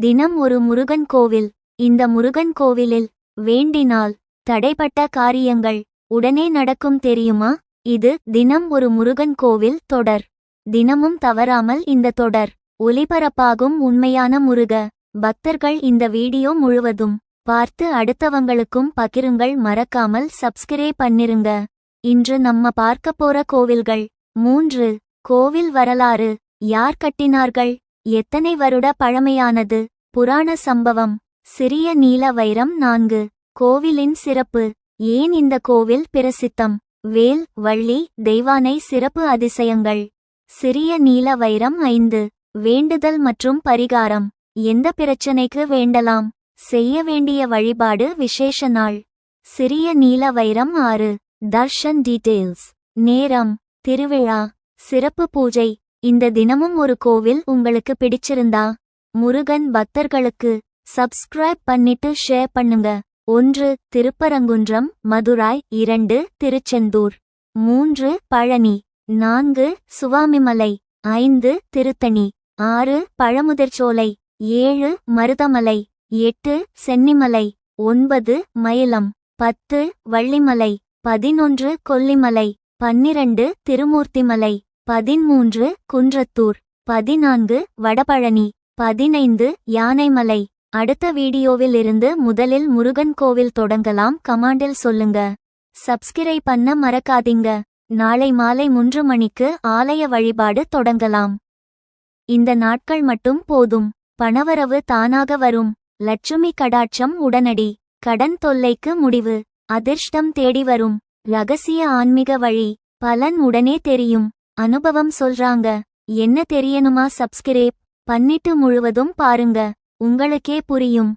தினம் ஒரு முருகன் கோவில். இந்த முருகன் கோவிலில் வேண்டினால் தடைப்பட்ட காரியங்கள் உடனே நடக்கும் தெரியுமா? இது தினம் ஒரு முருகன் கோவில் தொடர். தினமும் தவறாமல் இந்த தொடர் ஒலிபரப்பாகும் உண்மையான முருக. பக்தர்கள் இந்த வீடியோ முழுவதும் பார்த்து அடுத்தவங்களுக்கும் பகிருங்கள். மறக்காமல் சப்ஸ்கிரைப் பண்ணிருங்க. இன்று நம்ம பார்க்க போற கோவில்கள் மூன்று. கோவில் வரலாறு யார் கட்டினார்கள்? எத்தனை வருட பழமையானது? புராண சம்பவம். சிறிய நீல வைரம் நான்கு. கோவிலின் சிறப்பு. ஏன் இந்த கோவில் பிரசித்தம்? வேல் வள்ளி தெய்வானை சிறப்பு அதிசயங்கள். சிறிய நீல வைரம் ஐந்து. வேண்டுதல் மற்றும் பரிகாரம். எந்த பிரச்சனைக்கு வேண்டலாம்? செய்ய வேண்டிய வழிபாடு விசேஷ நாள். சிறிய நீல வைரம் ஆறு. தர்ஷன் டீடெயில்ஸ் நேரம். திருவிழா. சிறப்பு பூஜை. இந்த தினமும் ஒரு கோவில் உங்களுக்கு பிடிச்சிருந்தா முருகன் பக்தர்களுக்கு சப்ஸ்கிரைப் பண்ணிட்டு ஷேர் பண்ணுங்க. ஒன்று திருப்பரங்குன்றம் மதுராய் இரண்டு திருச்செந்தூர். மூன்று பழனி. நான்கு சுவாமிமலை. ஐந்து திருத்தணி. ஆறு பழமுதிர்ச்சோலை. ஏழு மருதமலை. எட்டு சென்னிமலை. ஒன்பது மயிலம். பத்து வள்ளிமலை. பதினொன்று கொல்லிமலை. பன்னிரண்டு திருமூர்த்திமலை. பதிமூன்று குன்றத்தூர் பதினான்கு வடபழனி பதினைந்து யானைமலை. அடுத்த வீடியோவில் இருந்து முதலில் முருகன் கோவில் தொடங்கலாம். கமாண்டில் சொல்லுங்க. சப்ஸ்கிரைப் பண்ண மறக்காதீங்க. நாளை மாலை மூன்று மணிக்கு ஆலய வழிபாடு தொடங்கலாம். இந்த நாட்கள் மட்டும் போதும். பணவரவு தானாக வரும். லட்சுமி கடாட்சம் உடனடி. கடன் தொல்லைக்கு முடிவு. அதிர்ஷ்டம் தேடி வரும். ரகசிய ஆன்மீக வழி. பலன் உடனே தெரியும். அனுபவம் சொல்றாங்க. என்ன தெரியணுமா சப்ஸ்கிரைப்? பண்ணிட்டு முழுவதும் பாருங்க. உங்களுக்கே புரியும்.